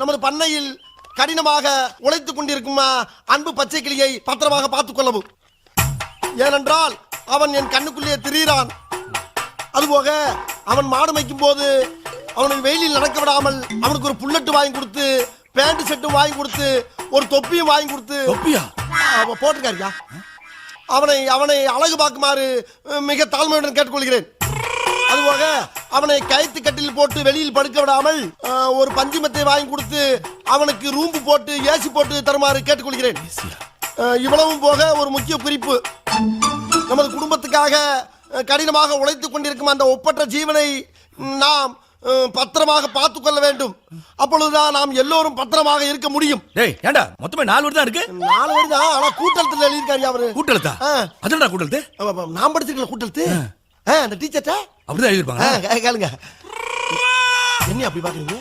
நமது பண்ணையில் கடினமாக உழைத்துக் கொண்டிருக்கும் அன்பு பச்சை கிளியை பத்திரமாக பார்த்துக் கொள்ளவும். ஏனென்றால் அவன் என் கண்ணுக்குள்ளே திரியிறான். அதுபோக அவன் மாடு மேய்க்கும் போது அவனை வெயிலில் நடக்க விடாமல் அவனுக்கு ஒரு புல்லட்டு வாங்கி கொடுத்து பேண்ட் செட்டும் வாங்கி கொடுத்து ஒரு தொப்பியும் வாங்கி கொடுத்து தொப்பியா? அவன் போட்டிருக்காருயா அவனை அவனை அழகு பார்க்குமாறு மிக தாழ்மையுடன் கேட்டுக்கொள்கிறேன். அதுபோக அவனை கயிற்று கட்டில் போட்டு வெளியில் படுக்க விடாமல் ஒரு பஞ்சுமத்தை வாங்கி கொடுத்து அவனுக்கு ரூம்பு போட்டு ஏசி போட்டு தருமாறு கேட்டுக்கொள்கிறேன். இவ்வளவும் போக ஒரு முக்கிய குறிப்பு. நமது குடும்பத்துக்காக கடினமாக உழைத்துக் கொண்டிருக்கும் அந்த ஒப்பற்ற ஜீவனை நாம் பத்திரமாக பார்த்துக் கொள்ள வேண்டும். அப்பொழுதுதான் நாம் எல்லோரும் பத்திரமாக இருக்க முடியும். டேய் ஏண்டா? மொத்தமே நாலு வருடம் இருக்கு? நாலு பேர் தான் ஆனா கூட்டத்தில் எழுதியிருக்காரு அவரு. கூட்டெழுத்து ஆமா, ஆமா, நான் படிச்சிருக்கல கூட்டத்து ஆ, அந்த டீச்சர்ட்ட? அப்படிதான் எழுதிருப்பாங்க கேளுங்க. என்ன அப்படி பாக்குறீங்க